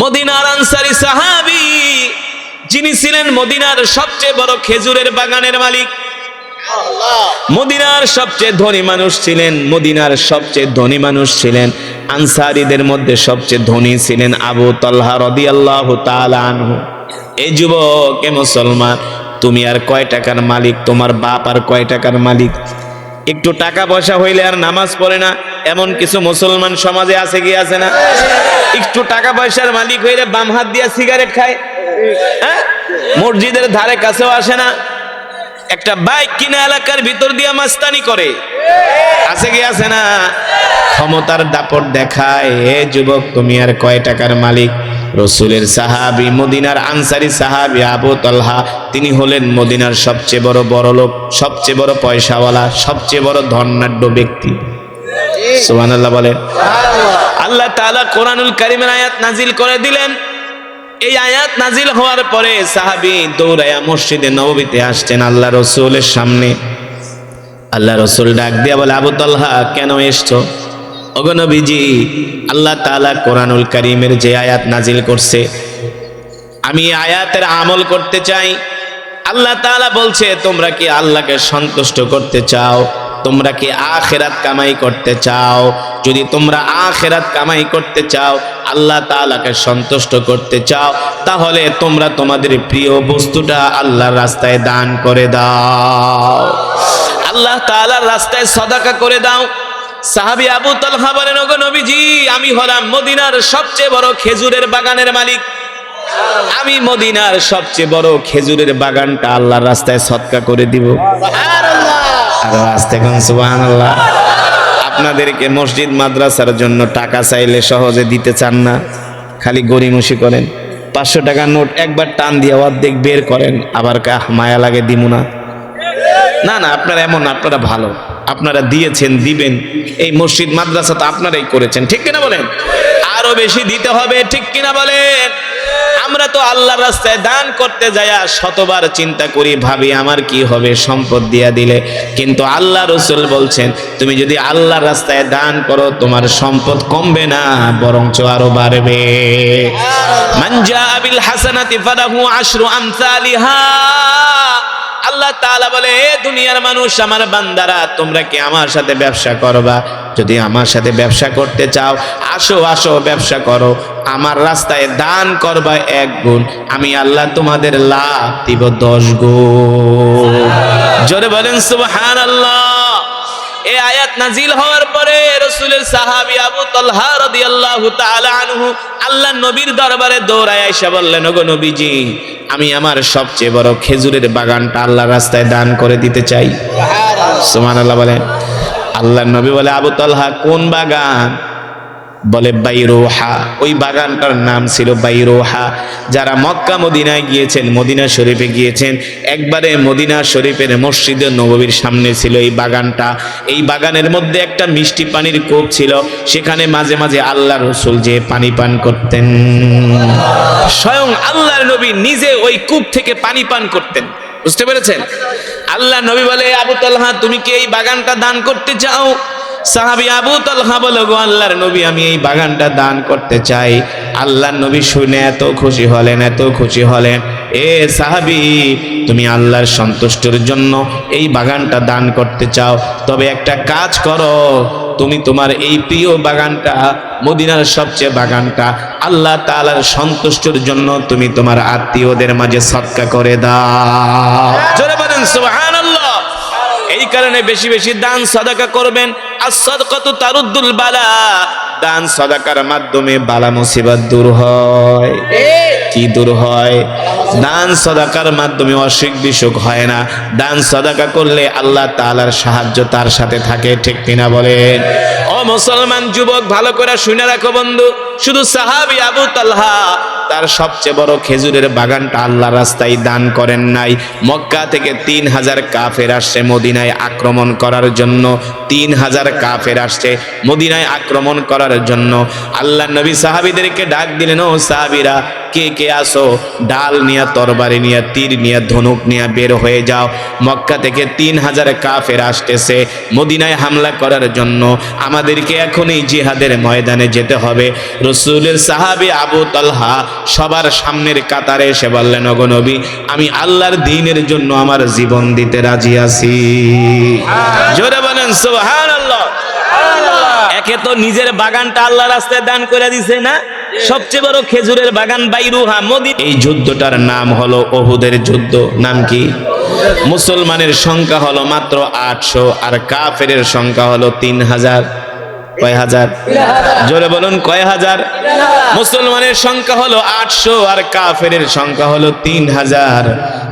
মদিনার আনসারি সাহাবি, যিনি ছিলেন মদিনার সবচেয়ে বড় খেজুরের বাগানের মালিক। মদিনার সবচেয়ে ধনী মানুষ ছিলেন, মদিনার সবচেয়ে ধনী মানুষ ছিলেন, আনসারীদের মধ্যে সবচেয়ে ধনী ছিলেন আবু রদিয়াল্লাহু তাআলা আনহু। এই যুবক, এ মুসলমান, তুমি আর কয় টাকার মালিক? তোমার বাপ আর কয় টাকার মালিক? একটু টাকা পয়সা হইলে আর নামাজ পড়ে না, এমন কিছু মুসলমান সমাজে আছে কি আছে না? একটু টাকা পয়সার মালিক হইলে বাম হাত দিয়া সিগারেট খায়। হ্যাঁ? মসজিদের ধারে কাছেও আসে না। একটা বাইক কিনা এলাকার ভিতর দিয়া মাস্তানি করে। আছে কি আছে না? ক্ষমতার দাপট দেখায়, এ যুবক, তুমি আর কয় টাকার মালিক? রসুলের সাহাবি, মদিনার আনসারি সাহাবি আবু তলহা, তিনি হলেন মদিনার সবচেয়ে বড় বড় লোক সবচেয়ে বড় পয়সাওয়ালা, সবচেয়ে বড় ধর্নাঢ্য ব্যক্তি। সুবহানাল্লাহ বলেন। আল্লাহ তাআলা কোরআনুল কারীমের আয়াত নাজিল করে দিলেন। এই আয়াত নাজিল হওয়ার পরে সাহাবী দৌড়ায়া মসজিদে নববীতে আসছেন আল্লাহ রসুলের সামনে। আল্লাহ রসুল ডাক দিয়া বলে, আবু তালহা, কেন এসছো? ওগো নবীজি, আল্লাহ তাআলা কোরআনুল কারীমের যে আয়াত নাজিল করছে, আমি আয়াতের আমল করতে চাই। আল্লাহ তাআলা বলছে, তোমরা কি আল্লাহকে সন্তুষ্ট করতে চাও? তোমরা কি আখেরাত কামাই করতে চাও? যদি তোমরা আখেরাত কামাই করতে চাও, আল্লাহ তাআলাকে সন্তুষ্ট করতে চাও, তাহলে তোমরা তোমাদের প্রিয় বস্তুটা আল্লাহর রাস্তায় দান করে দাও। আল্লাহ তাআলার রাস্তায় সদাকা করে দাও। সাহাবী আবু তালহা বলেন ওগো নবীজি আমি হলাম মদিনার সবচেয়ে বড় খেজুরের বাগানের মালিক। আমি মদিনার সবচেয়ে বড় খেজুরের বাগানটা আল্লাহর রাস্তায় সৎকা করে দিব। আরও আসতে কোন আপনাদেরকে মসজিদ মাদ্রাসার জন্য টাকা চাইলে সহজে দিতে চান না। খালি গরিমসি করেন। পাঁচশো টাকার নোট একবার টান দিয়ে অর্ধেক বের করেন। আবার কাহ মায়া লাগে দিমু না। না না আপনারা এমন আপনারা ভালো। আপনারা দিয়েছেন, দিবেন। এই মসজিদ, মাদ্রাসা তো আপনারাই করেছেন, ঠিক কিনা বলেন? আরও বেশি দিতে হবে, ঠিক কিনা বলেন? আমরা তো আল্লাহর রাস্তায় দান করতে যায়া শতবার চিন্তা করি, ভাবি আমার কি হবে, সম্পদ দিয়া দিলে। কিন্তু আল্লাহ রসুল বলছেন, তুমি যদি আল্লাহর রাস্তায় দান করো, তোমার সম্পদ কমবে না, বরঞ্চ আরও বাড়বে। মানজা আবিল হাসানাতি ফালাহু আশরু আমসালিহা। আল্লাহ তাআলা বলে, এ দুনিয়ার মানুষ, আমার বান্দারা, তোমরা কি আমার সাথে ব্যবসা করবা? যদি আমার সাথে ব্যবসা করতে চাও, আসো আসো, ব্যবসা করো। আমার রাস্তায় দান করবা এক গুণ, আমি আল্লাহ তোমাদের লাভ দিব দশ গুণ। জোরে বলেন, সুবহানাল্লাহ। এই আয়াত নাজিল হওয়ার পরে রসুলের সাহাবি আবু তলহা রাদিয়াল্লাহু তাআলা আনহু আল্লাহ নবীর দরবারে দৌড়ায় আয়েশা বললেন, ওগো নবীজি, আমি আমার সবচেয়ে বড় খেজুরের বাগানটা আল্লাহর রাস্তায় দান করে দিতে চাই। সুবহানাল্লাহ বলেন। আল্লাহ নবী বলে, আবু তালহা, কোন বাগান? বলে বাইরোহা। ওই বাগানটার নাম ছিল বাইরোহা। যারা মক্কা মদিনায় গিয়েছেন, মদিনা শরীফে গিয়েছেন, একবারে মদিনা শরীফের মসজিদের নববীর সামনে ছিল এই বাগানটা। এই বাগানের মধ্যে একটা মিষ্টি পানির কূপ ছিল। সেখানে মাঝে মাঝে আল্লাহ রসুল যে পানি পান করতেন। স্বয়ং আল্লাহর নবী নিজে ওই কূপ থেকে পানি পান করতেন। বুঝতে পেরেছেন? আল্লাহ নবী বলে, আবু তালহা, তুমি কি এই বাগানটা দান করতে চাও? সাহাবি আবু তালহা বলো, গো আল্লাহর নবী, আমি এই বাগানটা দান করতে চাই। আল্লাহর নবী শুনে এত খুশি হলেন, এত খুশি হলেন। এ সাহাবি, তুমি আল্লাহর সন্তুষ্টির জন্য এই বাগানটা দান করতে চাও। তবে একটা কাজ করো, তুমি তোমার এই প্রিয় বাগানটা, মদিনার সবচেয়ে বাগানটা, আল্লাহ তাআলার সন্তুষ্টির জন্য তুমি তোমার আত্মীয়দের মাঝে সৎকা করে দাও। এই কারণে বেশি বেশি দান, সদাকা করবেন। দান সদাকার মাধ্যমে বালা মুসিবত দূর হয়। কি দূর হয়? দান সদাকার মাধ্যমে অসুখ বিসুখ হয় না। দান সদাকা করলে আল্লাহ তাআলার সাহায্য তার সাথে থাকে, ঠিক কিনা ও মুসলমান যুবক, ভালো করে শুনে রাখো বন্ধু। শুধু সাহাবি আবু তার সবচেয়ে বড় খেজুরের বাগানটা আল্লাহ রাস্তায় দান করেন নাই। মক্কা থেকে তিন হাজার কাফের আসছে মদিনায় আক্রমণ করার জন্য। তিন হাজার কাফের আসছে মদিনায় আক্রমণ করার জন্য। আল্লাহ নবী সাহাবিদেরকে ডাক দিলেন ও সাহাবিরা কে কে আসো? ডাল নিয়ে, তরবারি নিয়ে, তীর নিয়ে, ধনুক নিয়ে বের হয়ে যাও। মক্কা থেকে তিন হাজার কাফের আসতেছে। মদিনায় হামলা করার জন্য আমাদেরকে এখনই জিহাদের ময়দানে যেতে হবে। রসুলের সাহাবি আবু তলহা সবার সামনের কাতারে এসে বললেন অগনবী আমি আল্লাহর দিনের জন্য আমার জীবন দিতে রাজি আছি। জোরে বলেন সুবহান একে তো নিজের বাগানটা আল্লাহ রাস্তায় দান করে দিছে না? সবচেয়ে বড় খেজুরের বাগান বাইরুহা মদি এই যুদ্ধটার নাম হলো ওহুদের যুদ্ধ। নাম কি? মুসলমানের সংখ্যা হলো মাত্র আটশো আর কাফেরের সংখ্যা হলো তিন হাজার। কয় হাজার? জোরে বলুন, কয় হাজার? মুসলমানের সংখ্যা হলো আটশো আর কাফেরের সংখ্যা হলো তিন হাজার।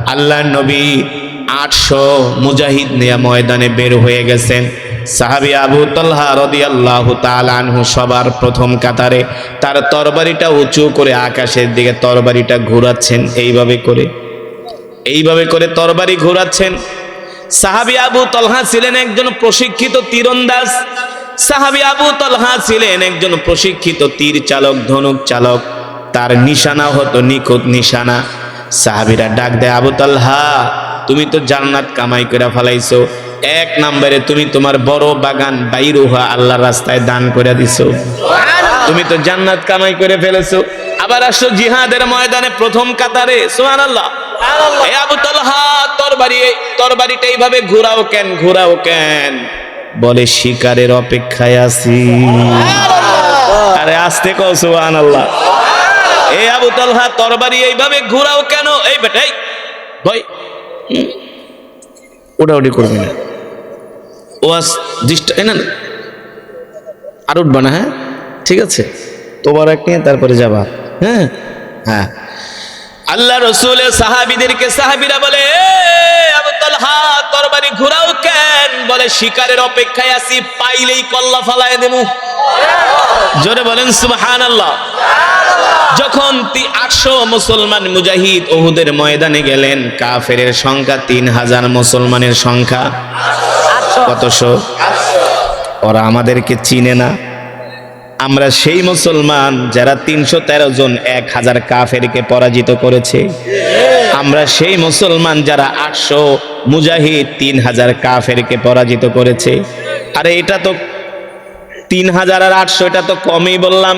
আল্লাহ নবী আটশো মুজাহিদ নিয়ে ময়দানে বের হয়ে গেছেন। সাহাবি আবু তলহা রদিয়াল্লাহু তাআলা আনহু সবার প্রথম কাতারে তার তরবারিটা উঁচু করে আকাশের দিকে তরবারিটা ঘোরাচ্ছেন, এইভাবে করে। এইভাবে করে তরবারি ঘোরাচ্ছেন। সাহাবি আবু তলহা ছিলেন একজন প্রশিক্ষিত তীরন্দাজ। সাহাবি আবু তলহা ছিলেন একজন প্রশিক্ষিত তীর চালক, ধনুক চালক। তার নিশানা হতো, নিখুঁত নিশানা। সাহাবিরা ডাক দেয়, আবু তলহা, তুমি তো জান্নাত কামাই করে ফেলাইছো। এক নম্বরে তুমি তোমার বড় বাগান বাইর বাইরুহা আল্লাহর রাস্তায় দান করে দিছো। তুমি তো জান্নাত কামাই করে ফেলেছো। আবার আসছো জিহাদের ময়দানে প্রথম কাতারে। সুবহানাল্লাহ। এ আবু তালহা তরবারি তরবারিটা এইভাবে ঘোরাও কেন ঘোরাও কেন? বলে শিকারের অপেক্ষায় আছি। আরে আসতে কও সুবহানাল্লাহ। এ আবু তালহা তরবারি এইভাবে ঘোরাও কেন? এই বেটাই ভাই ওটা করবে না। ওয়াজ দৃষ্ট না। আর উঠবে না হ্যাঁ? ঠিক আছে? তোবার এক নিয়ে তারপরে যাবা। হ্যাঁ? হ্যাঁ। আল্লাহ রসুলের সাহাবিদেরকে সাহাবিরা বলে "এ, আবু তালহা তরবারি ঘুরাও বলে শিকারের অপেক্ষায় আছি, পাইলেই কল্লা ফালায় দেবো। জোরে বলেন সুবহান আল্লাহ যখন আটশো মুসলমান মুজাহিদ ওহুদের ময়দানে গেলেন, কাফেরের সংখ্যা তিন হাজার মুসলমানের সংখ্যা। কতশো? ওরা আমাদেরকে চিনে না। আমরা সেই মুসলমান যারা তিনশো তেরো জন এক হাজার কাফেরকে পরাজিত করেছে। আমরা সেই মুসলমান যারা আটশো মুজাহিদ তিন হাজার কাফেরকে পরাজিত করেছে। আরে এটা তো তিন হাজার আর আটশো, এটা তো কমই বললাম।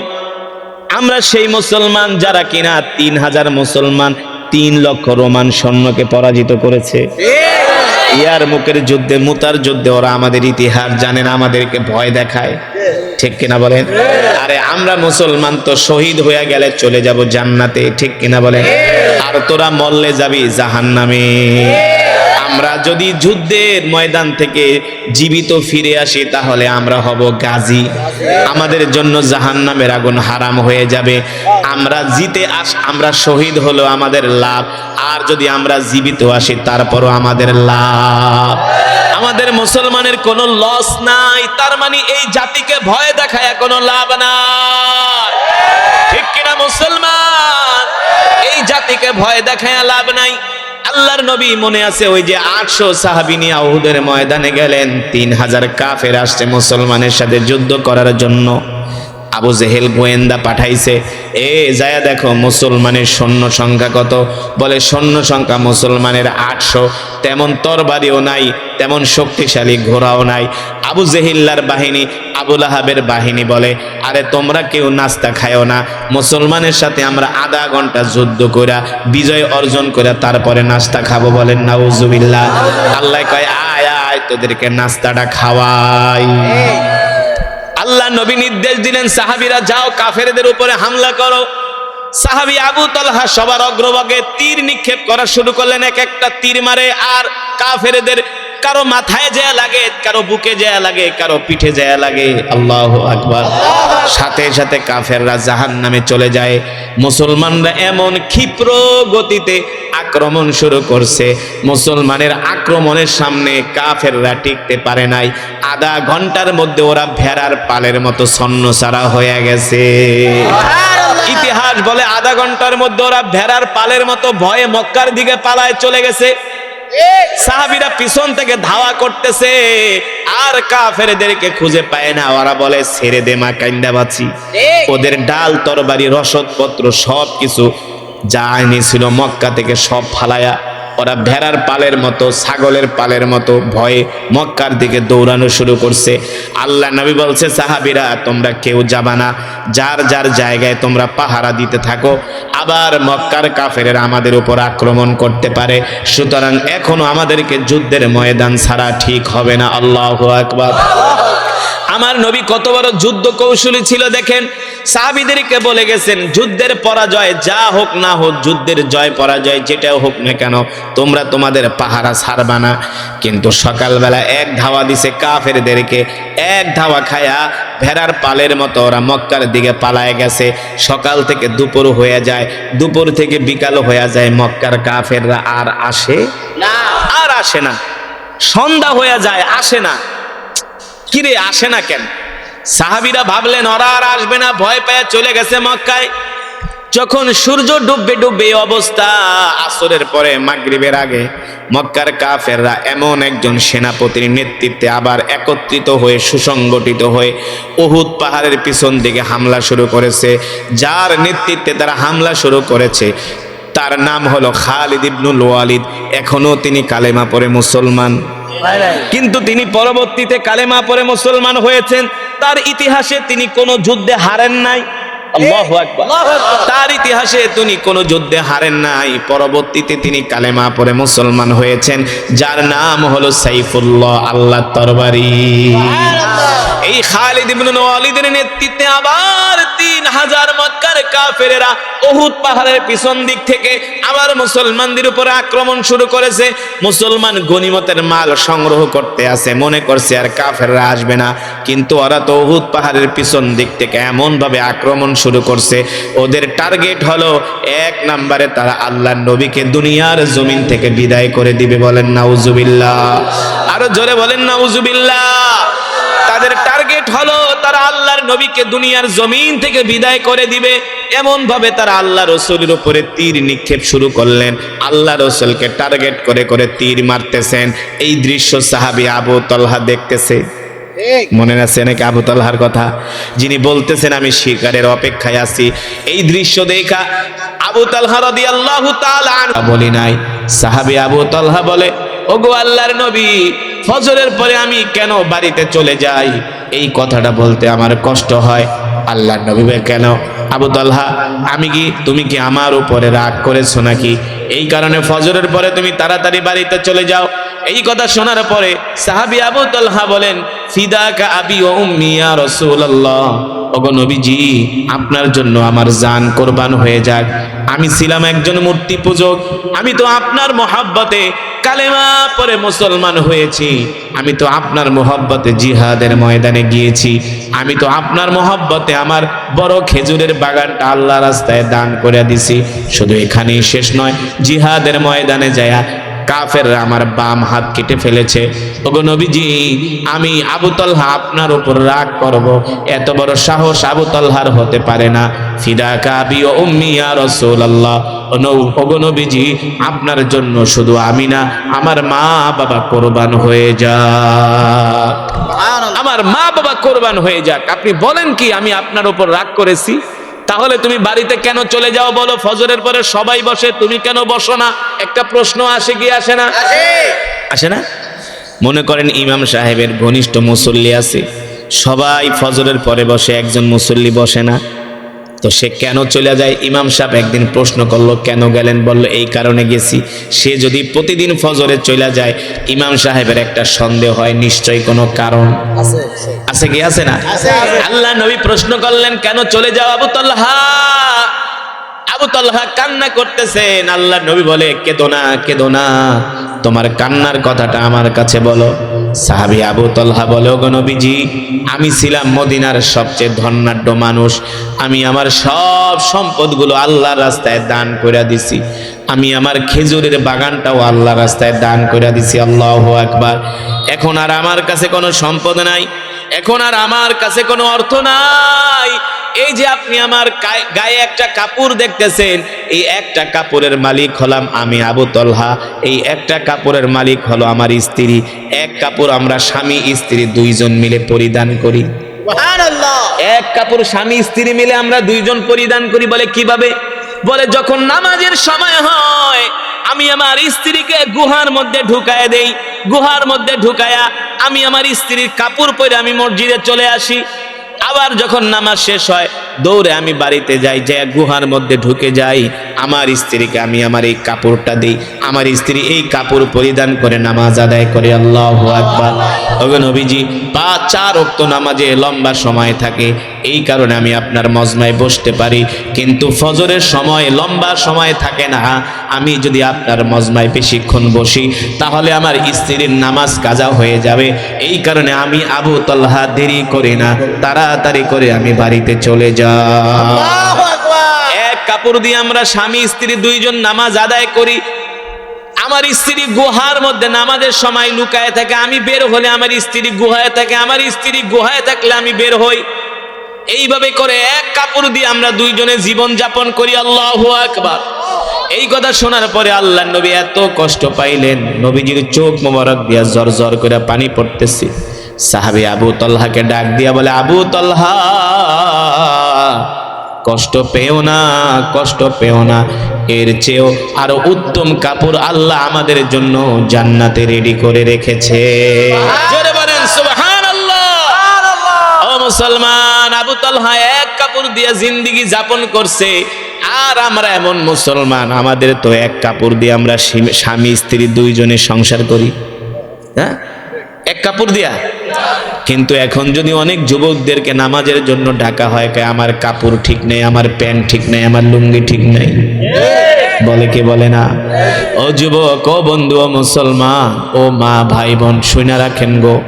আমরা সেই মুসলমান যারা কিনা তিন হাজার মুসলমান তিন লক্ষ রোমান সৈন্যকে পরাজিত করেছে। ইয়ার মুখের যুদ্ধে, মুতার যুদ্ধে ওরা আমাদের ইতিহাস জানে না, আমাদেরকে ভয় দেখায়। ঠিক কিনা বলেন? আরে আমরা মুসলমান তো শহীদ হয়ে গেলে চলে যাব জান্নাতে, ঠিক কিনা বলেন? আর তোরা মল্লে যাবি জাহান্নামে। আমরা যদি যুদ্ধের ময়দান থেকে জীবিত ফিরে আসি, তাহলে আমরা হব গাজী। আমাদের জন্য জাহান্নামের আগুন হারাম হয়ে যাবে। আমরা জিতে আস, আমরা শহীদ হলো আমাদের লাভ। আর যদি আমরা জীবিত আসি, তারপরও আমাদের লাভ। আমাদের মুসলমানের কোনো লস নাই, তার মানে এই জাতিকে ভয় দেখায় কোনো লাভ নাই। ঠিক কিনা মুসলমান? এই জাতিকে ভয় দেখায় লাভ নাই। আল্লাহর নবী মনে আছে ওই যে আটশো সাহাবিনী নিয়ে উহুদের ময়দানে গেলেন, তিন হাজার কাফের আসছে মুসলমানের সাথে যুদ্ধ করার জন্য। আবু জেহেল গোয়েন্দা পাঠাইছে। এ, যায় দেখো, মুসলমানের সৈন্য সংখ্যা কত? বলে, সৈন্য সংখ্যা মুসলমানের আটশো। তেমন তরবারিও নাই, তেমন শক্তিশালী ঘোড়াও নাই। আবু জেহিল্লার বাহিনী আবুল আহাবের বাহিনী বলে, আরে তোমরা কেউ নাস্তা খায়ও না। মুসলমানের সাথে আমরা আধা ঘণ্টা যুদ্ধ কইরা, বিজয় অর্জন করে তারপরে নাস্তা খাব বলেন, নাউজুবিল্লাহ। আল্লাহ কয়, আয় আয়, তোদেরকে নাস্তাটা খাওয়াই। আল্লাহ নবী নির্দেশ দিলেন, সাহাবিরা যাও, কাফেরদের উপরে হামলা করো। সাহাবি আবু তলহা সবার অগ্রভাগে তীর নিক্ষেপ করা শুরু করলেন, এক একটা তীর মারে, আর কাফেরদের কারও মাথায় যায় লাগে কারও বুকে যায় লাগে কারও পিঠে যায় লাগে। আল্লাহ আকবার। সাথে সাথে কাফেররা জাহান নামে চলে যায়। মুসলমানরা এমন ক্ষিপ্র গতিতে আক্রমণ শুরু করছে। মুসলমানের আক্রমণের সামনে কাফেররা টিকতে পারে নাই। আধা ঘণ্টার মধ্যে ওরা ভেড়ার পালের মতো ছন্ন ছাড়া হয়ে গেছে। ইতিহাস বলে আধা ঘণ্টার মধ্যে ওরা ভেড়ার পালের মতো ভয়ে মক্কার দিকে পালায় চলে গেছে। সাহাবিরা পিছন থেকে ধাওয়া করতেছে আর কাফেরদেরকে খুঁজে পায় না। ওরা বলে ছেড়ে দে মা কান্দা বাঁচি ওদের ডাল তরবারি রসদপত্র সব কিছু যা আইনি ছিল মক্কা থেকে সব ফালায়া ওরা ভেড়ার পালের মতো, ছাগলের পালের মতো ভয়ে মক্কার দিকে দৌড়ানো শুরু করছে। আল্লাহ নবী বলছে, সাহাবিরা, তোমরা কেউ যাবা না। যার যার জায়গায় তোমরা পাহারা দিতে থাকো, আবার মক্কার কাফেরের আমাদের উপর আক্রমণ করতে পারে। সুতরাং এখনও আমাদেরকে যুদ্ধের ময়দান ছাড়া ঠিক হবে না। আল্লাহ আকবার। আমার নবী কত বড় যুদ্ধ কৌশলী ছিল দেখেন। সাহাবিদেরকে বলে গেছেন যুদ্ধের পরাজয় যা হোক না হোক যুদ্ধের জয় পরাজয় যেটাও হোক না কেন তোমরা তোমাদের পাহারা ছাড়বা না। কিন্তু সকালবেলা এক ধাওয়া দিছে কাফেরদেরকে এক ধাওয়া খায়া ভেড়ার পালের মতো ওরা মক্কার দিকে পালায় গেছে। সকাল থেকে দুপুর হয়ে যায় দুপুর থেকে বিকাল হয়ে যায় মক্কার কাফেররা আর আসে না। আর আসে না। সন্ধ্যা হয়ে যায় আসে না। কিরে আসে না কেন? সাহাবিরা ভাবলেন, ওরা আর আসবে না, ভয় পেয়ে চলে গেছে মক্কায়। যখন সূর্য ডুববে ডুববে অবস্থা, আসরের পরে মাগরিবের আগে মক্কার কাফেররা এমন একজন সেনাপতির নেতৃত্বে আবার একত্রিত হয়ে, সুসংগঠিত হয়ে উহুদ পাহাড়ের পিছন দিকে হামলা শুরু করেছে। যার নেতৃত্বে তারা হামলা শুরু করেছে, তার নাম হলো খালিদ ইবনুল ওয়ালিদ। এখনও তিনি কালেমা পরে মুসলমান। কিন্তু তিনি পরবর্তীতে কালেমা পরে মুসলমান হয়েছেন। তার ইতিহাসে তিনি কোনো যুদ্ধে হারেন নাই। তার ইতিহাসে তিনি কোনো যুদ্ধে হারেন নাই। পরবর্তীতে তিনি কালেমা পরে মুসলমান হয়েছেন। যার নাম হলো সাইফুল্লাহ আল্লাহ তরবারি। এই খালিদ ইবনে ওয়ালিদের নেতৃত্বে আবার তিন হাজার মক্কার কাফেরেরা উহুদ পাহাড়ের পিছন দিক থেকে আবার মুসলমানদের উপরে আক্রমণ শুরু করেছে। মুসলমান গনিমতের মাল সংগ্রহ করতে আছে মনে করছে আর কাফেররা আসবে না। কিন্তু ওরা তো উহুদ পাহাড়ের পিছন দিক থেকে এমন ভাবে আক্রমণ শুরু করছে। ওদের টার্গেট হলো এক নম্বরে তারা আল্লাহর নবীকে দুনিয়ার জমিন থেকে বিদায় করে দিবে বলেন নাউজুবিল্লাহ। আরও জোরে বলেন নাউজুবিল্লাহ। তাদের টার্গেট হলো তারা আল্লাহর নবীকে দুনিয়ার জমিন থেকে বিদায় করে দিবে। এমন ভাবে তারা আল্লাহ রসুলের উপরে তীর নিক্ষেপ শুরু করলেন। আল্লাহ রসুলকে টার্গেট করে করে তীর মারতেছেন। এই দৃশ্য সাহাবি আবু তলহা দেখতেছে। মনে আছে নাকি আবু তালহার কথা? যিনি বলতেছেন, আমি শিকারের অপেক্ষায় আছি। এই দৃশ্য দেখা আবু তালহা রাদিয়াল্লাহু তাআলা বলি নাই। সাহাবী আবু তালহা বলে, ওগো আল্লাহর নবী, ফজরের পরে আমি কেন বাড়িতে চলে যাই? এই কথাটা বলতে আমার কষ্ট হয়। আল্লাহর নবী কেন? আবু তালহা, আমি কি, তুমি কি আমার উপরে রাগ করেছ নাকি? এই কারণে ফজরের পরে তুমি তাড়াতাড়ি বাড়িতে চলে যাও। এই কথা শোনার পরে সাহাবি আবু তালহা বলেন, ফিদাকা আবি ও মিয়া ইয়া রাসূলুল্লাহ। ওগো নবীজি, আপনার জন্য আমার জান কোরবান হয়ে যাক। আমি ছিলাম একজন মূর্তি পূজক। আমি তো আপনার মহাব্বতে কালেমা পরে মুসলমান হয়েছি। আমি তো আপনার মোহব্বতে জিহাদের ময়দানে গিয়েছি। আমি তো আপনার মোহব্বতে আমার বড় খেজুরের বাগানটা আল্লাহ রাস্তায় দান করে দিছি। শুধু এখানেই শেষ নয়, জিহাদের ময়দানে যায়া কাফেররা আমার বাম হাত কেটে ফেলেছে। ওগো নবীজি আমি আবু তলহা আপনার উপর রাগ করব। এত বড় সাহস আবু তলহার হতে পারে না। ফিদা কাবি ও উম্মি রাসূলুল্লাহ। ও ওগো নবীজি আপনার জন্য শুধু আমি না আমার মা বাবা কোরবান হয়ে যাক। আমার মা বাবা কোরবান হয়ে যাক। আপনি বলেন কি আমি আপনার উপর রাগ করেছি? তাহলে তুমি বাড়িতে কেন চলে যাও বলো? ফজরের পরে সবাই বসে তুমি কেন বসো না? একটা প্রশ্ন আসে কি আসে না? আসে। না? মনে করেন ইমাম সাহেবের ঘনিষ্ঠ মুসল্লি আছে সবাই ফজরের পরে বসে একজন মুসল্লি বসে না। তো সে কেন চলে যায়? ইমাম সাহেব একদিন প্রশ্ন করল কেন গেলেন? বলল এই কারণে গেছি। সে যদি প্রতিদিন ফজরে চলে যায় ইমাম সাহেবের একটা সন্দেহ হয় নিশ্চয়ই কোনো কারণ। আছে আছে। কি? আছে না। আল্লাহ নবী প্রশ্ন করলেন কেন চলে যাও আবু তল্হা? আবু তল্হা কান্না করতেছেন। আল্লাহ নবী বলে কেদো না কেদো না। তোমার কান্নার কথাটা আমার কাছে বলো। সাহাবি আবু তল্হা বলে, ওগো নবীজি, আমি ছিলাম মদিনার সবচেয়ে ধন্যাঢ্য মানুষ। আমি আমার সব সম্পদগুলো আল্লাহর রাস্তায় দান করে দিছি। আমি আমার খেজুরের বাগানটাও আল্লাহ রাস্তায় দান করে দিছি। আল্লাহ আকবার। এখন আর আমার কাছে কোনো সম্পদ নাই। এখন আর আমার কাছে কোনো অর্থ নাই। এই যে আপনি আমার গায়ে- একটা কাপড় দেখতেছেন এই একটা কাপড়ের মালিক হলাম আমি আবু তলহা। এই একটা কাপড়ের মালিক হলো আমার স্ত্রী। এক কাপড় আমরা স্বামী স্ত্রী দুইজন মিলে পরিধান করি। এক কাপড় স্বামী স্ত্রী মিলে আমরা দুইজন পরিধান করি বলে কীভাবে? বলে যখন নামাজের সময় হয় আমি আমার স্ত্রীকে গুহার মধ্যে ঢুকায় দেই গুহার মধ্যে ঢুকায়া আমি আমার স্ত্রীর কাপড় পরে আমি মসজিদে চলে আসি। আবার যখন নামাজ শেষ হয়, দৌড়ে আমি বাড়িতে যাই, যে গুহার মধ্যে ঢুকে যাই। আমার স্ত্রীকে আমি আমার এই কাপড়টা দিই। আমার স্ত্রী এই কাপড় পরিধান করে নামাজ আদায় করে। আল্লাহ আকবার। নবীজি পাঁচ চার অক্ত নামাজে লম্বা সময় থাকে। এই কারণে আমি আপনার মজমায় বসতে পারি কিন্তু ফজরের সময় লম্বা সময় থাকে না। আমি যদি আপনার মজমায় বেশিক্ষণ বসি তাহলে আমার স্ত্রীর নামাজ কাজা হয়ে যাবে। এই কারণে আমি আবু তল্হা দেরি করি না তাড়াতাড়ি করে আমি বাড়িতে চলে যাই। আকবার! এক কাপড় দিয়ে আমরা স্বামী স্ত্রী দুইজন নামাজ আদায় করি। আমার স্ত্রী গুহার মধ্যে নামাজের সময় লুকায় থাকে আমি বের হলে আমার স্ত্রী গুহায় থাকে আমার স্ত্রী গুহায় থাকলে আমি বের হই। এইভাবে করে এক কাপড় দিয়ে আমরা দুইজনে জীবন যাপন করি আল্লাহ আকবার। এই কথা শোনার পরে আল্লাহ নবী এত কষ্ট পাইলেন নবীজির চোখ মোবারক দিয়া জর জর করে পানি পড়তেছে। সাহাবি আবু তল্হাকে ডাক দিয়া বলে আবু তল্হা কষ্ট পেও না কষ্ট পেও না। এর চেয়েও আরও উত্তম কাপড় আল্লাহ আমাদের জন্য জান্নাতে রেডি করে রেখেছে। মুসলমান, আবু তালহা এক কাপড় দিয়ে জিন্দিগি যাপন করছে, আর আমরা এমন মুসলমান, আমাদের তো এক কাপড় দিয়ে আমরা স্বামী- স্ত্রী দুইজনে সংসার করি। হ্যাঁ? এক কাপড় দিয়া? কিন্তু এখন যদি অনেক যুবকদেরকে নামাজের জন্য ডাকা হয় কয় আমার কাপড় ঠিক নেই, আমার প্যান্ট ঠিক নেই, আমার লুঙ্গি ঠিক নেই, বলে কি বলে না? ও যুবক, ও বন্ধু, ও মুসলমান, ও মা, ভাই, বোন শুনে রাখেন গো।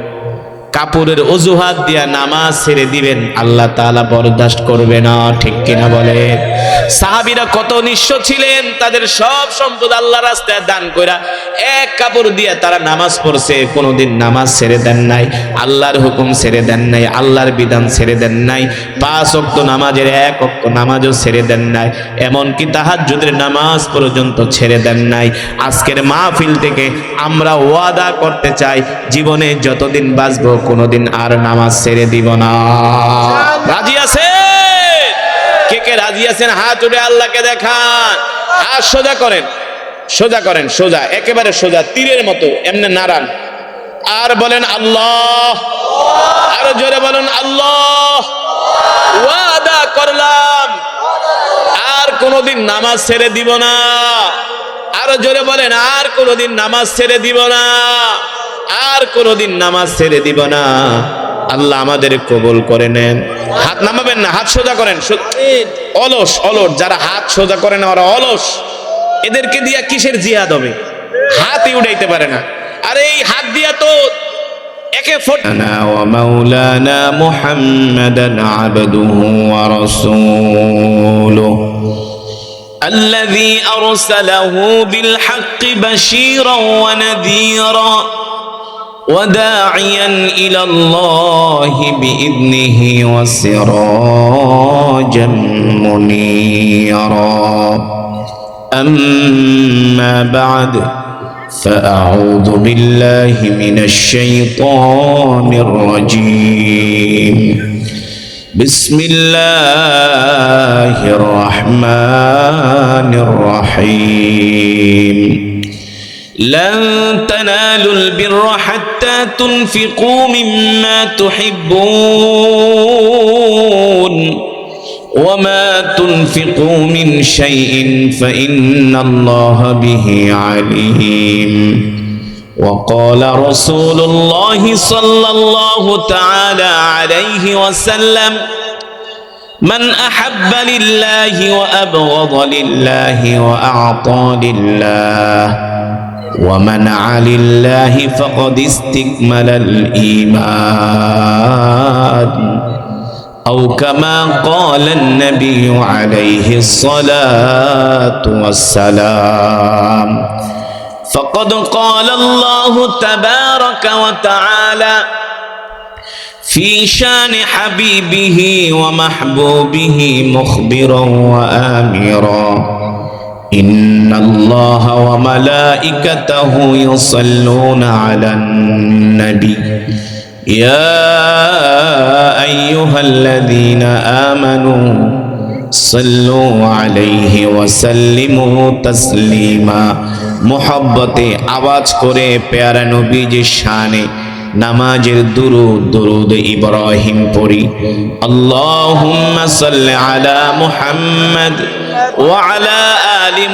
কাপড়ের অজুহাত দিয়া নামাজ ছেড়ে দিবেন, আল্লাহ তাআলা বরদাস্ত করবে না, ঠিক কিনা বলে সাহাবীরা কত নিঃস্ব ছিলেন, তাদের সব সম্পদ আল্লাহ রাস্তায় দান কইরা এক কাপড় দিয়ে তারা নামাজ পড়ছে, কোনোদিন নামাজ ছেড়ে দেন নাই, আল্লাহর হুকুম ছেড়ে দেন নাই, আল্লাহর বিধান ছেড়ে দেন নাই, পাঁচ অক্ত নামাজের এক অক্ত নামাজও ছেড়ে দেন নাই, এমনকি তাহাজ্জুদের নামাজ পর্যন্ত ছেড়ে দেন নাই। আজকের মাহফিল থেকে আমরা ওয়াদা করতে চাই, জীবনে যতদিন বাঁচবো কোনোদিন আর নামাজ ছেড়ে দিব না। রাজি আছে? কে কে রাজি আছেন? হাত উঠে আল্লাহকে দেখান। হাত সোজা করেন। সোজা করেন সোজা। একেবারে সোজা তীরের মতো এমনি নাড়ান। আর বলেন আল্লাহ। আর জোরে বলেন আল্লাহ। ওয়াদা করলাম। আর কোনোদিন নামাজ ছেড়ে দিব না। আরও জোরে বলেন আর কোনোদিন নামাজ ছেড়ে দিব না। আর কোনোদিন নামাজ ছেড়ে দিব না আল্লাহ আমাদের কবুল করে নেন হাত নামাবেন না হাত সোজা করেন সো- অলস অলস যারা হাত সোজা করে না ওরা অলস এদেরকে দিয়া কিসের জিহাদ হবে হাতই উঠাইতে পারে না আরে এই হাত দিয়া তো একে ফোট ومولانا محمدا عبده ورسوله الذي أرسله بالحق بشيرا ونذيرا وداعيا إلى الله بإذنه وسراجا منيرا. أما بعد فأعوذ بالله من الشيطان الرجيم. بسم الله الرحمن الرحيم. لن تنالوا البر حتى تنفقوا مما تحبون وما تنفقوا من شيء فإن الله به عليم. وقال رسول الله صلى الله تعالى عليه وسلم من أحب لله وأبغض لله وأعطى لله ومنع لله فقد استكمل الإيمان أو كما قال النبي عليه الصلاة والسلام فقد قال الله تبارك وتعالى في شان حبيبه ومحبوبه مخبرا وآمرا إن الله وملائكته يصلون على النبي يا أيها الذين آمنوا صلوا عليه وسلموا تسليما মোহব্বতে আওয়াজ করে পেয়ারা নবীজির শানে নামাজের দুরুদ দুরুদ ইব্রাহিম পড়ি। আল্লাহ সাল্লি আলা আলা আলি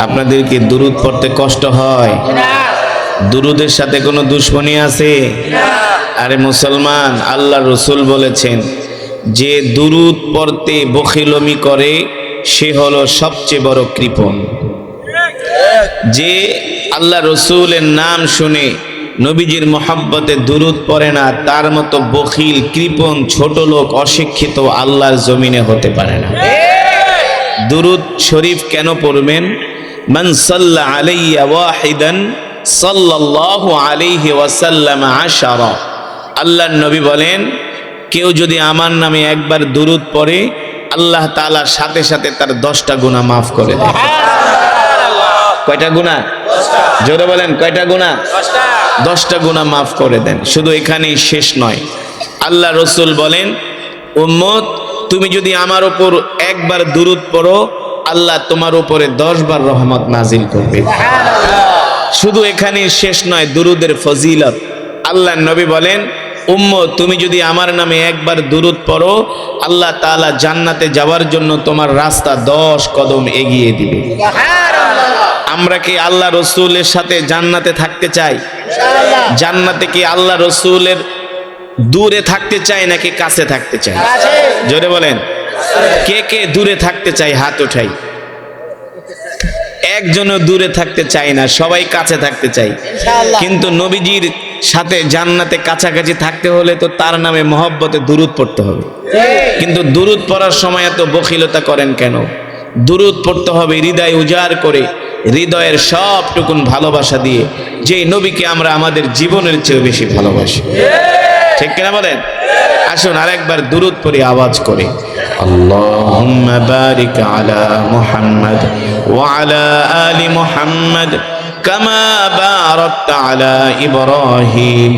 আপনাদেরকে দুরুদ পড়তে কষ্ট হয়। দুরুদের সাথে কোনো দুশ্মনী আছে? আরে মুসলমান আল্লাহ রসুল বলেছেন যে দুরুদ পড়তে বখিলমি করে, সে হলো সবচেয়ে বড় কৃপণ। যে আল্লাহ রসুলের নাম শুনে নবীজির মোহাব্বতে দুরুদ পড়ে না, তার মতো বখিল, কৃপণ, ছোট লোক, অশিক্ষিত আল্লাহর জমিনে হতে পারে না। দুরুদ শরীফ কেন পড়বেন? মান সাল্লা আলাইয়া ওয়াহিদান সাল্লাল্লাহু আলাইহি ওয়াসাল্লাম আশারা। আল্লাহর নবী বলেন কেউ যদি আমার নামে একবার দুরুদ পড়ে আল্লাহ তাআলা সাথে সাথে তার দশটা গুনাহ মাফ করে দেয়। কয়টা গুনাহ? জোরে বলেন কয়টা গুনাহ? দশটা। গুনাহ মাফ করে দেন। শুধু এখানেই শেষ নয়। আল্লাহ রসুল বলেন উম্মত তুমি যদি আমার ওপর একবার দুরুদ পড়ো আল্লাহ তোমার উপরে দশ বার রহমত নাজিল করবে। শুধু এখানে শেষ নয় দুরুদের ফজিলত। আল্লাহ নবী বলেন উম্ম তুমি যদি আমার নামে একবার দুরুদ পড়ো আল্লাহ তাআলা জান্নাতে যাওয়ার জন্য তোমার রাস্তা দশ কদম এগিয়ে দিবে। আমরা কি আল্লাহ রসুলের সাথে জান্নাতে থাকতে চাই? জান্নাতে কি আল্লাহ রসুলের দূরে থাকতে চাই নাকি কাছে থাকতে চাই? জোরে বলেন। কে কে দূরে থাকতে চাই হাত উঠাই একজনও দূরে থাকতে চাই না সবাই কাছে থাকতে চাই। কিন্তু নবীজির সাথে জান্নাতে কাছাকাছি থাকতে হলে তো তার নামে মহব্বতে দুরুদ পড়তে হবে। কিন্তু দুরুদ পড়ার সময় এত বখিলতা করেন কেন? দুরুদ পড়তে হবে হৃদয় উজাড় করে, হৃদয়ের সবটুকুন ভালোবাসা দিয়ে, যে নবীকে আমরা আমাদের জীবনের চেয়ে বেশি ভালোবাসি। ঠিক কিনা বলেন? আসুন আরেকবার দুরুদ পড়ি আওয়াজ করে। আল্লাহুম্মা বারিক আলা মুহাম্মদ ওয়া আলা আলি মুহাম্মদ কামা বারাকতা আলা ইব্রাহিম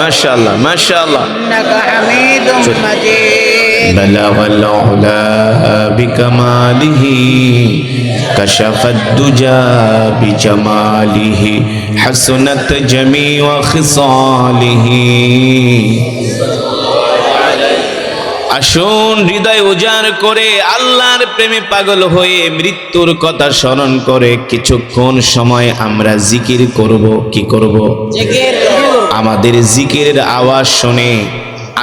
মাশাআল্লাহ মাশাআল্লাহ إنك حميد مجيد بلغ العلا بكماله كشف الدجى بجماله حسنت جميع خصاله আসুন হৃদয় উজাড় করে আল্লাহর প্রেমে পাগল হয়ে মৃত্যুর কথা স্মরণ করে কিছুক্ষণ সময় আমরা জিকির করব, কি করব? আমাদের জিকিরের আওয়াজ শুনে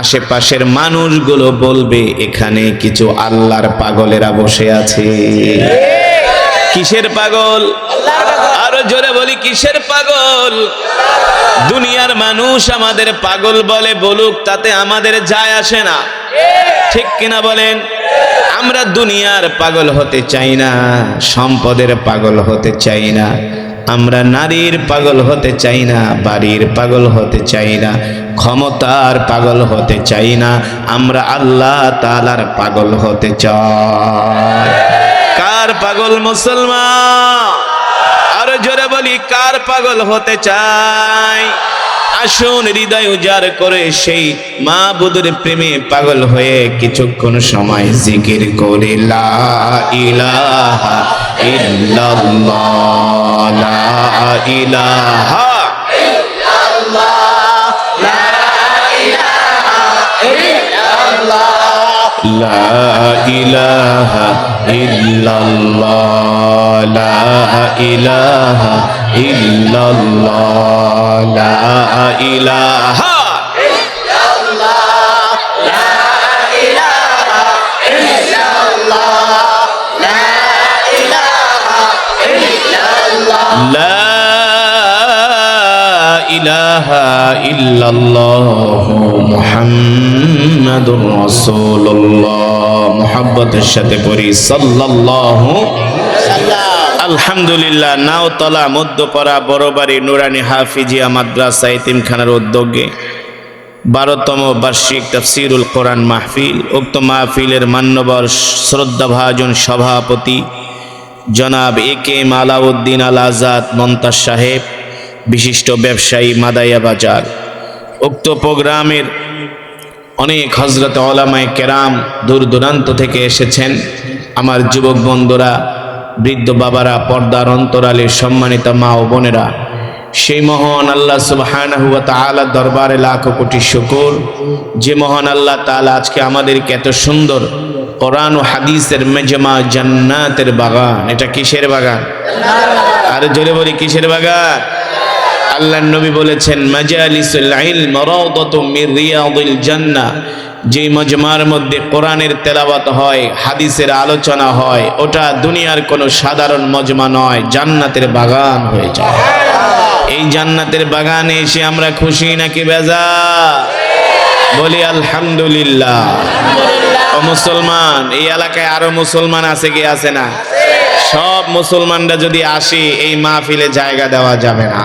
আশেপাশের মানুষগুলো বলবে, এখানে কিছু আল্লাহর পাগলেরা বসে আছে। কিসের পাগল? আরও জোরে বলি, কিসের পাগল? দুনিয়ার মানুষ আমাদের পাগল বলে বলুক, তাতে আমাদের যায় আসে না। ঠিক কিনা বলেন? আমরা দুনিয়ার পাগল হতে চাই না, সম্পদের পাগল হতে চাই না, আমরা নারীর পাগল হতে চাই না, বাড়ির পাগল হতে চাই না, ক্ষমতার পাগল হতে চাই না, আমরা আল্লাহ তালার পাগল হতে চাই। কার পাগল মুসলমান? আরও জোরে বলি, কার পাগল হতে চাই? আসুন, হৃদয় উজাড় করে সেই মা বুধুর প্রেমে পাগল হয়ে কিছুক্ষণ সময় জিকির করে, লা ইহ লা লা ইলাহা لا إله لا إله إلا الله محمد رسول الله محبت الشتى পড়ি সাল্লাল্লাহু আলহামদুলিল্লাহ নাওতলা মধ্যপাড়া বড়বাড়ি নুরানি হাফিজিয়া মাদ্রাসা এতিমখানার উদ্যোগে বারোতম বার্ষিক তফসিরুল কোরআন মাহফিল, উক্ত মাহফিলের মান্যবর শ্রদ্ধাভাজন সভাপতি জনাব এ কে মালাউদ্দিন আল আজাদ মন্তাজ সাহেব, বিশিষ্ট ব্যবসায়ী মাদাইয়া বাজার। উক্ত প্রোগ্রামের অনেক হজরত ওলামায় কেরাম দূর দূরান্ত থেকে এসেছেন। আমার যুবক বন্ধুরা বৃদ্ধ বাবারা পর্দার অন্তরালের সম্মানিত মা ও বোনেরা, সেই মহান আল্লাহ সুবহানাহু ওয়া তাআলা দরবারে লাখো কোটি শুকর। যে মহান আল্লাহ তাআলা আজকে আমাদেরকে এত সুন্দর কোরআন ও হাদিসের মেজমা জান্নাতের বাগান, এটা কিসের বাগান? আরে জোরে বলি, কিসের বাগান? আল্লাহর নবী বলেছেন, মাজালিসুল ইলম রাওদাতুম মির রিয়াদিল জান্নাহ। যে মজমার মধ্যে কোরআনের তেলাওয়াত হয়, হাদিসের আলোচনা হয়, ওটা দুনিয়ার কোনো সাধারণ মজমা নয়, জান্নাতের বাগান হয়ে যায়। এই জান্নাতের বাগানে এসে আমরা খুশি নাকি বেজা বলি, আলহামদুলিল্লাহ। ও মুসলমান, এই এলাকায় আরও মুসলমান আছে কি আছে না? সব মুসলমানরা যদি আসে, এই মাহফিলে জায়গা দেওয়া যাবে না।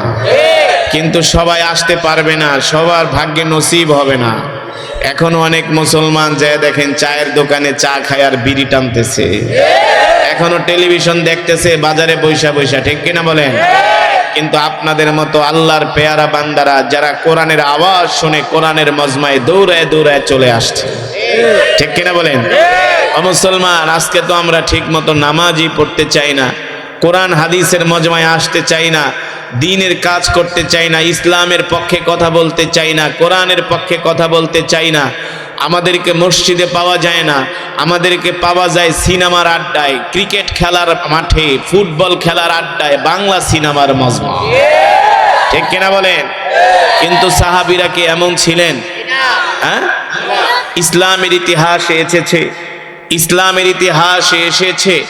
কিন্তু সবাই আসতে পারবে না, সবার ভাগ্যে নসিব হবে না। এখন অনেক মুসলমান যায় দেখেন চায়ের দোকানে চা খায় আর বিড়ি টানতেছে। এখনও টেলিভিশন দেখতেছে, বাজারে বৈশা বৈশা, ঠিক কিনা বলেন? কিন্তু আপনাদের মতো আল্লাহর পেয়ারা বান্দারা যারা কোরআনের আওয়াজ শুনে কোরআনের মজমায় দৌড়ায় দৌড়ায় চলে আসছে। ঠিক কিনা বলেন? মুসলমান, আজকে তো আমরা ঠিক মতো নামাজই পড়তে চাই না, কোরআন হাদিসের মজমায় আসতে চাই না দিনের কাজ করতে চাই না, ইসলামের পক্ষে কথা বলতে চাই না, কোরআনের পক্ষে কথা বলতে চাই না। আমাদেরকে মসজিদে পাওয়া যায় না, আমাদেরকে পাওয়া যায় সিনেমার আড্ডায়, ক্রিকেট খেলার মাঠে, ফুটবল খেলার আড্ডায়, বাংলা সিনেমার মজমা। ঠিক কিনা বলেন? কিন্তু সাহাবিরা কি এমন ছিলেন? হ্যাঁ? ইসলামের ইতিহাসে এসেছে, ইসলামের ইতিহাসে এসেছে।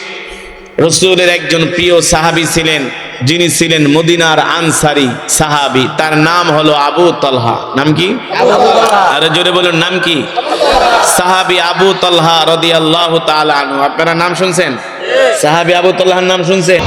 রসুলের একজন প্রিয় সাহাবি ছিলেন যিনি ছিলেন মদিনার আনসারি সাহাবি তার নাম হলো আবু তলহা। নাম কি? আরে জোরে বলুন নাম কি? সাহাবি আবু তলহা রদি আল্লাহ আপনারা নাম শুনছেন? সাহাবি আবু তলহার নাম শুনছেন?